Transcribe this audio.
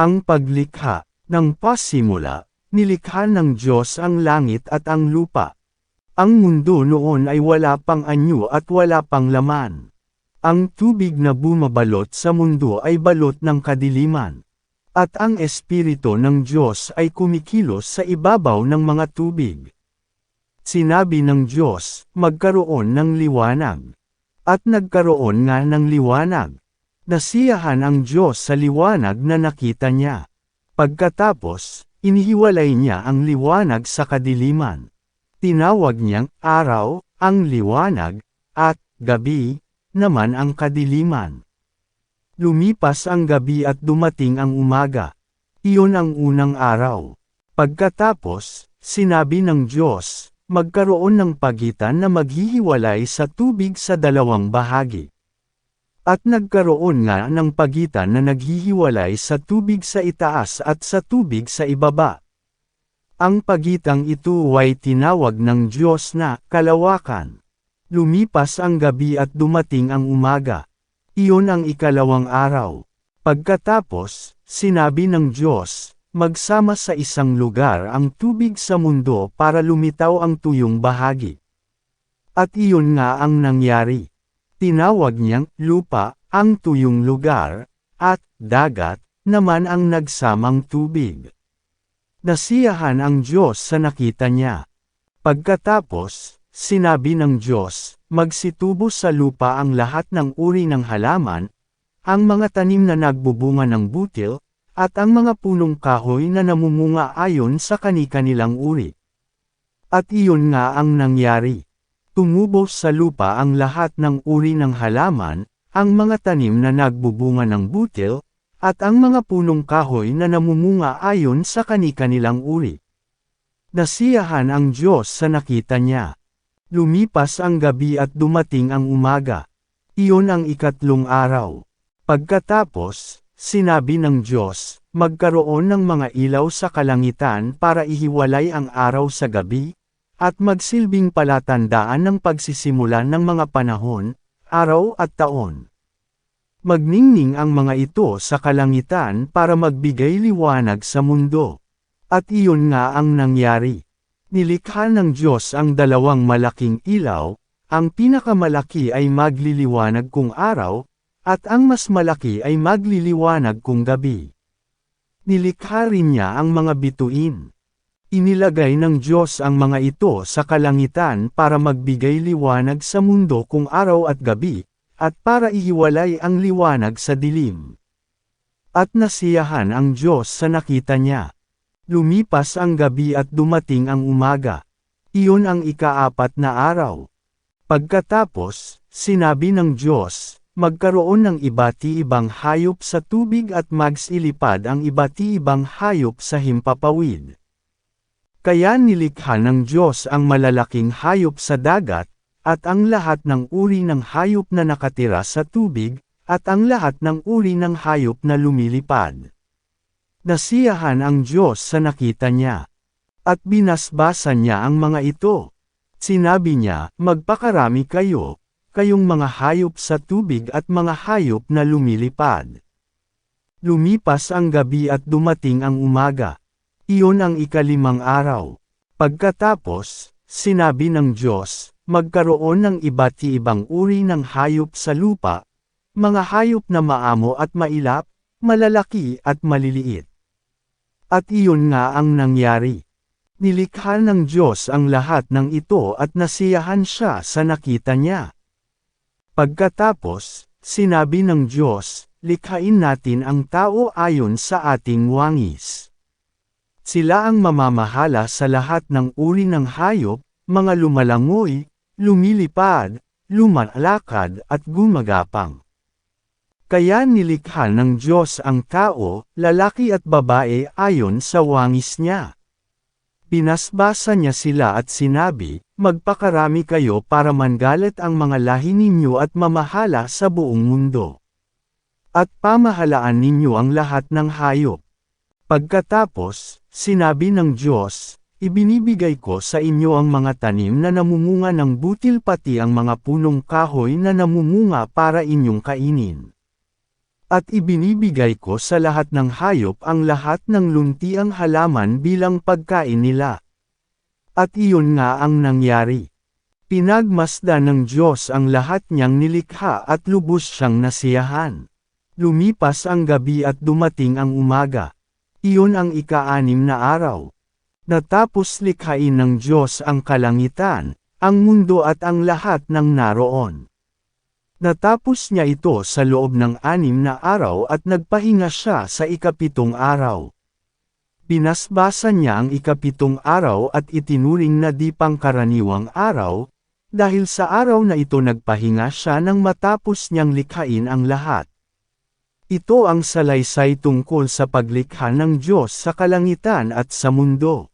Ang paglikha ng pasimula, nilikha ng Diyos ang langit at ang lupa. Ang mundo noon ay wala pang anyo at wala pang laman. Ang tubig na bumabalot sa mundo ay balot ng kadiliman. At ang Espiritu ng Diyos ay kumikilos sa ibabaw ng mga tubig. Sinabi ng Diyos, magkaroon ng liwanag. At nagkaroon nga ng liwanag. Nasiyahan ang Diyos sa liwanag na nakita niya. Pagkatapos, inihiwalay niya ang liwanag sa kadiliman. Tinawag niyang araw, ang liwanag, at gabi, naman ang kadiliman. Lumipas ang gabi at dumating ang umaga. Iyon ang unang araw. Pagkatapos, sinabi ng Diyos, magkaroon ng pagitan na maghihiwalay sa tubig sa dalawang bahagi. At nagkaroon nga ng pagitan na naghihiwalay sa tubig sa itaas at sa tubig sa ibaba. Ang pagitang ito ay tinawag ng Diyos na kalawakan. Lumipas ang gabi at dumating ang umaga. Iyon ang ikalawang araw. Pagkatapos, sinabi ng Diyos, magsama sa isang lugar ang tubig sa mundo para lumitaw ang tuyong bahagi. At iyon nga ang nangyari. Tinawag niyang lupa, ang tuyong lugar, at dagat, naman ang nagsamang tubig. Nasiyahan ang Diyos sa nakita niya. Pagkatapos, sinabi ng Diyos, magsitubo sa lupa ang lahat ng uri ng halaman, ang mga tanim na nagbubunga ng butil, at ang mga punong kahoy na namumunga ayon sa kani-kanilang uri. At iyon nga ang nangyari. Tumubo sa lupa ang lahat ng uri ng halaman, ang mga tanim na nagbubunga ng butil, at ang mga punong kahoy na namumunga ayon sa kani-kanilang uri. Nasiyahan ang Diyos sa nakita niya. Lumipas ang gabi at dumating ang umaga. Iyon ang ikatlong araw. Pagkatapos, sinabi ng Diyos, magkaroon ng mga ilaw sa kalangitan para ihiwalay ang araw sa gabi, at magsilbing palatandaan ng pagsisimula ng mga panahon, araw at taon. Magningning ang mga ito sa kalangitan para magbigay liwanag sa mundo. At iyon nga ang nangyari. Nilikha ng Diyos ang dalawang malaking ilaw, ang pinakamalaki ay magliliwanag kung araw, at ang mas malaki ay magliliwanag kung gabi. Nilikha rin niya ang mga bituin. Inilagay ng Diyos ang mga ito sa kalangitan para magbigay liwanag sa mundo kung araw at gabi, at para ihiwalay ang liwanag sa dilim. At nasiyahan ang Diyos sa nakita niya. Lumipas ang gabi at dumating ang umaga. Iyon ang ikaapat na araw. Pagkatapos, sinabi ng Diyos, magkaroon ng ibati ibang hayop sa tubig at magsilipad ang ibati ibang hayop sa himpapawid. Kaya nilikha ng Diyos ang malalaking hayop sa dagat, at ang lahat ng uri ng hayop na nakatira sa tubig, at ang lahat ng uri ng hayop na lumilipad. Nasiyahan ang Diyos sa nakita niya. At binasbasan niya ang mga ito. Sinabi niya, magpakarami kayo, kayong mga hayop sa tubig at mga hayop na lumilipad. Lumipas ang gabi at dumating ang umaga. Iyon ang ikalimang araw. Pagkatapos, sinabi ng Diyos, magkaroon ng iba't ibang uri ng hayop sa lupa, mga hayop na maamo at mailap, malalaki at maliliit. At iyon nga ang nangyari. Nilikha ng Diyos ang lahat ng ito at nasiyahan siya sa nakita niya. Pagkatapos, sinabi ng Diyos, likhain natin ang tao ayon sa ating wangis. Sila ang mamamahala sa lahat ng uri ng hayop, mga lumalangoy, lumilipad, lumalakad at gumagapang. Kaya nilikha ng Diyos ang tao, lalaki at babae ayon sa wangis niya. Pinasbasa niya sila at sinabi, Magpakarami kayo para mangalat ang mga lahi ninyo at mamahala sa buong mundo. At pamahalaan ninyo ang lahat ng hayop. Pagkatapos, sinabi ng Diyos, ibinibigay ko sa inyo ang mga tanim na namumunga ng butil pati ang mga punong kahoy na namumunga para inyong kainin. At ibinibigay ko sa lahat ng hayop ang lahat ng luntiang halaman bilang pagkain nila. At iyon nga ang nangyari. Pinagmasdan ng Diyos ang lahat niyang nilikha at lubos siyang nasiyahan. Lumipas ang gabi at dumating ang umaga. Iyon ang ika-anim na araw. Natapos likhain ng Diyos ang kalangitan, ang mundo at ang lahat ng naroon. Natapos niya ito sa loob ng anim na araw at nagpahinga siya sa ikapitong araw. Binasbasa niya ang ikapitong araw at itinuring na di pangkaraniwang araw, dahil sa araw na ito nagpahinga siya nang matapos niyang likhain ang lahat. Ito ang salaysay tungkol sa paglikha ng Diyos sa kalangitan at sa mundo.